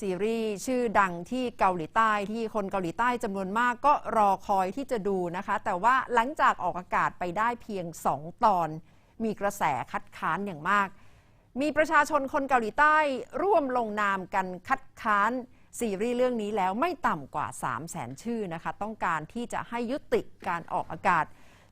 ซีรีส์ชื่อดังที่เกาหลีใต้ที่คนเกาหลีใต้จำนวนมากก็รอคอยที่จะดูนะคะ แต่ว่าหลังจากออกอากาศไปได้เพียง 2 ตอน มีกระแสคัดค้านอย่างมาก มีประชาชนคนเกาหลีใต้ร่วมลงนามกันคัดค้านซีรีส์เรื่องนี้แล้วไม่ต่ำกว่า 3 0 0แสนชื่อนะคะ ต้องการที่จะให้ยุติการออกอากาศ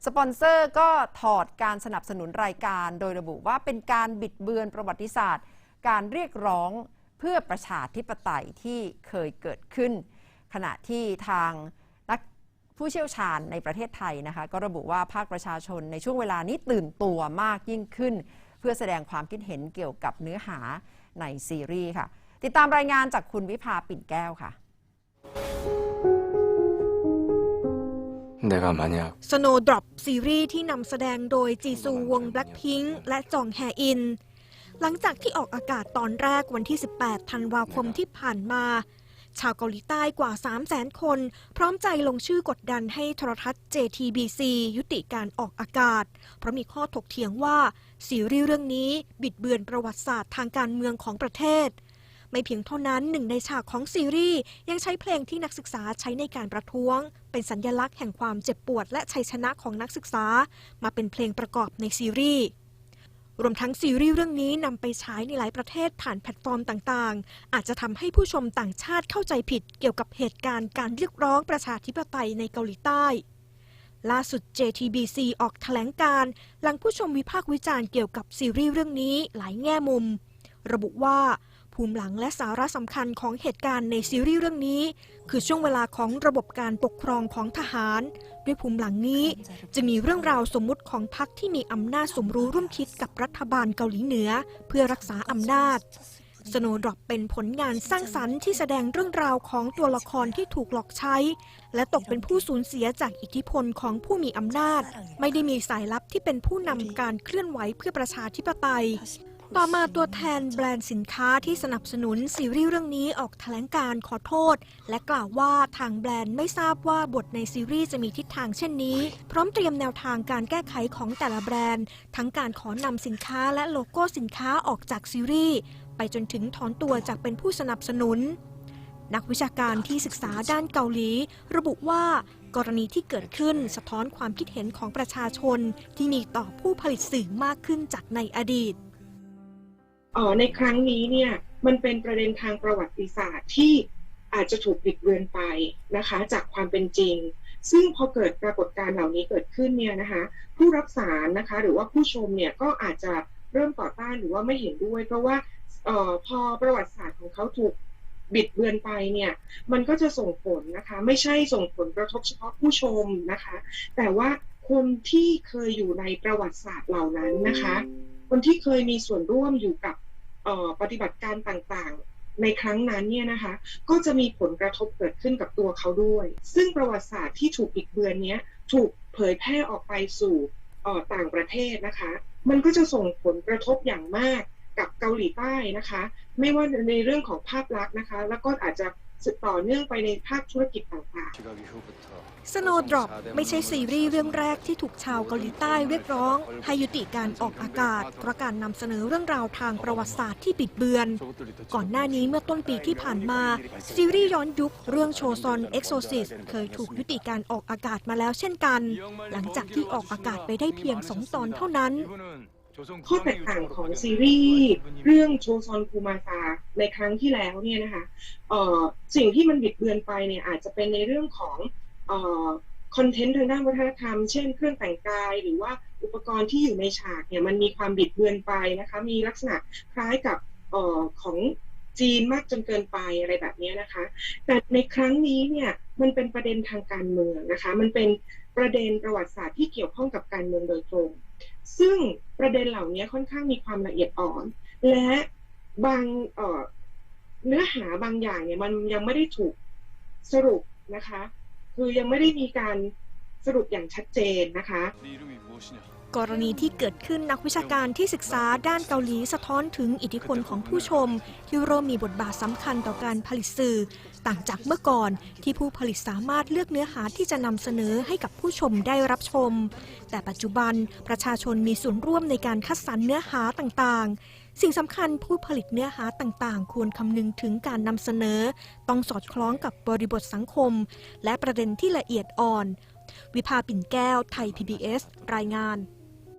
สปอนเซอร์ก็ถอดการสนับสนุนรายการ โดยระบุว่าเป็นการบิดเบือนประวัติศาสตร์ การเรียกร้อง เพื่อประชาธิปไตยที่เคยเกิดขึ้น ขณะที่ทางนักผู้เชี่ยวชาญในประเทศไทยนะคะก็ระบุว่าภาคประชาชนในช่วงเวลานี้ตื่นตัวมากยิ่งขึ้น เพื่อแสดงความคิดเห็นเกี่ยวกับเนื้อหาในซีรีส์ค่ะ ติดตามรายงานจากคุณวิภาปิ่นแก้วค่ะสโนดรอปซีรีส์ที่นำแสดงโดยจีซูวงแบล็คพิงค์และจองแฮอิน หลังจากที่ออกอากาศตอนแรกวันที่ 18 ธันวาคมที่ผ่านมา ชาวเกาหลีใต้กว่า 300,000คน พร้อมใจลงชื่อกดดันให้โทรทัศน์ JTBC ยุติการออกอากาศ เพราะมีข้อถกเถียงว่า ซีรีส์เรื่องนี้บิดเบือนประวัติศาสตร์ทางการเมืองของประเทศ ไม่เพียงเท่านั้นหนึ่งในฉากของซีรีส์ยังใช้เพลงที่นักศึกษาใช้ในการประท้วง เป็นสัญญลักษณ์แห่งความเจ็บปวดและชัยชนะของนักศึกษา มาเป็นเพลงประกอบในซีรีส์ รวมทั้งซีรีส์เรื่องนี้นำไปใช้ในหลายประเทศผ่านแพลตฟอร์มต่างๆ อาจจะทำให้ผู้ชมต่างชาติเข้าใจผิดเกี่ยวกับเหตุการณ์การเรียกร้องประชาธิปไตยในเกาหลีใต้ล่าสุด JTBC ออกแถลงการ์หลังผู้ชมวิพากษ์วิจารณ์เกี่ยวกับซีรีส์เรื่องนี้หลายแง่มุม ระบุว่า ภูมิหลังและสาระสำคัญของเหตุการณ์ในซีรีส์เรื่องนี้ คือช่วงเวลาของระบบการปกครองของทหาร ด้วยภูมิหลังนี้ จะมีเรื่องราวสมมุติของพรรคที่มีอำนาจสมรู้ร่วมคิดกับรัฐบาลเกาหลีเหนือ เพื่อรักษาอำนาจ Snowdrop เป็นผลงานสร้างสรรค์ที่แสดงเรื่องราวของตัวละครที่ถูกหลอกใช้ และตกเป็นผู้สูญเสียจากอิทธิพลของผู้มีอำนาจ ไม่ได้มีสายลับที่เป็นผู้นำการเคลื่อนไหวเพื่อประชาธิปไตย ต่อมาตัวแทนแบรนด์สินค้าที่สนับสนุนซีรีส์เรื่องนี้ออกแถลงการขอโทษ และกล่าวว่าทางแบรนด์ไม่ทราบว่าบทในซีรีส์จะมีทิศทางเช่นนี้ พร้อมเตรียมแนวทางการแก้ไขของแต่ละแบรนด์ ทั้งการขอนำสินค้าและโลโก้สินค้าออกจากซีรีส์ไปจนถึงถอนตัวจากเป็นผู้สนับสนุน นักวิชาการที่ศึกษาด้านเกาหลี ระบุว่ากรณีที่เกิดขึ้นสะท้อนความคิดเห็นของประชาชนที่มีต่อผู้ผลิตสื่อมากขึ้นจากในอดีต ออในครั้งนี้เนี่ยมันเป็นประเด็นทางประวัติศาสตร์ที่อาจจะถูกบิดเบือนไปนะคะ จากความเป็นจริง ซึ่งพอเกิดปรากฏการณ์เหล่านี้เกิดขึ้นเนี่ยนะคะ ผู้รับสารนะคะ หรือว่าผู้ชมเนี่ยก็อาจจะเริ่มต่อต้านหรือว่าไม่เห็นด้วย เพราะว่าออพอประวัติศาสตร์ของเขาถูกบิดเบือนไปเนี่ย มันก็จะส่งผลนะคะ ไม่ใช่ส่งผลกระทบเฉพาะผู้ชมนะคะ แต่ว่าคนที่เคยอยู่ในประวัติศาสตร์เหล่านั้นนะคะ คนที่เคยมีส่วนร่วมอยู่กับ ปฏิบัติการต่างๆ ในครั้งนั้นเนี่ยนะคะ ก็จะมีผลกระทบเกิดขึ้นกับตัวเขาด้วย ซึ่งประวัติศาสตร์ที่ถูกปิดเบือนเนี้ยถูกเผยแพร่ออกไปสู่ต่างประเทศนะคะ มันก็จะส่งผลกระทบอย่างมากกับเกาหลีใต้นะคะ ไม่ว่าในเรื่องของภาพลักษณ์นะคะ แล้วก็อาจจะ ต่อเนื่องไปในภาคธุรกิจต่างๆ Snowdrop ไม่ใช่ซีรีส์เรื่องแรกที่ถูกชาวเกาหลีใต้เรียกร้อง ให้ยุติการออกอากาศเพราะการนำเสนอเรื่องราวทางประวัติศาสตร์ที่บิดเบือน ก่อนหน้านี้เมื่อต้นปีที่ผ่านมา ซีรีส์ย้อนยุคเรื่องโชซอน Exorcist เคยถูกยุติการออกอากาศมาแล้วเช่นกัน หลังจากที่ออกอากาศไปได้เพียงสองตอนเท่านั้น ข้อแตกต่างของซีรีส์เรื่องโชซอนคูมาซาในครั้งที่แล้วเนี่ยนะคะเออสิ่งที่มันบิดเบือนไปเนี่ยอาจจะเป็นในเรื่องของเออคอนเทนต์ทางด้านวัฒนธรรม เช่นเครื่องแต่งกายหรือว่าอุปกรณ์ที่อยู่ในฉากเนี่ยมันมีความบิดเบือนไปนะคะมีลักษณะคล้ายกับเออของจีนมากจนเกินไปอะไรแบบนี้นะคะ แต่ในครั้งนี้เนี่ยมันเป็นประเด็นทางการเมืองนะคะ มันเป็น ประเด็นประวัติศาสตร์ที่เกี่ยวข้องกับการเมืองโดยตรง ซึ่งประเด็นเหล่านี้ค่อนข้างมีความละเอียดอ่อน และบางเเนื้อหาบางอย่างเนี่ยมันยังไม่ได้ถูกสรุปนะคะ คือยังไม่ได้มีการสรุปอย่างชัดเจนนะคะ กรณีที่เกิดขึ้นนักวิชาการที่ศึกษาด้านเกาหลีสะท้อนถึงอิทธิพลของผู้ชม ที่เริ่มมีบทบาทสำคัญต่อการผลิตสื่อ ต่างจากเมื่อก่อนที่ผู้ผลิตสามารถเลือกเนื้อหาที่จะนำเสนอให้กับผู้ชมได้รับชม แต่ปัจจุบันประชาชนมีส่วนร่วมในการคัดสรรเนื้อหาต่างๆสิ่งสำคัญผู้ผลิตเนื้อหาต่างๆ ควรคำนึงถึงการนำเสนอ ต้องสอดคล้องกับบริบทสังคม และประเด็นที่ละเอียดอ่อน วิภาปิ่นแก้ว ไทย PBS รายงาน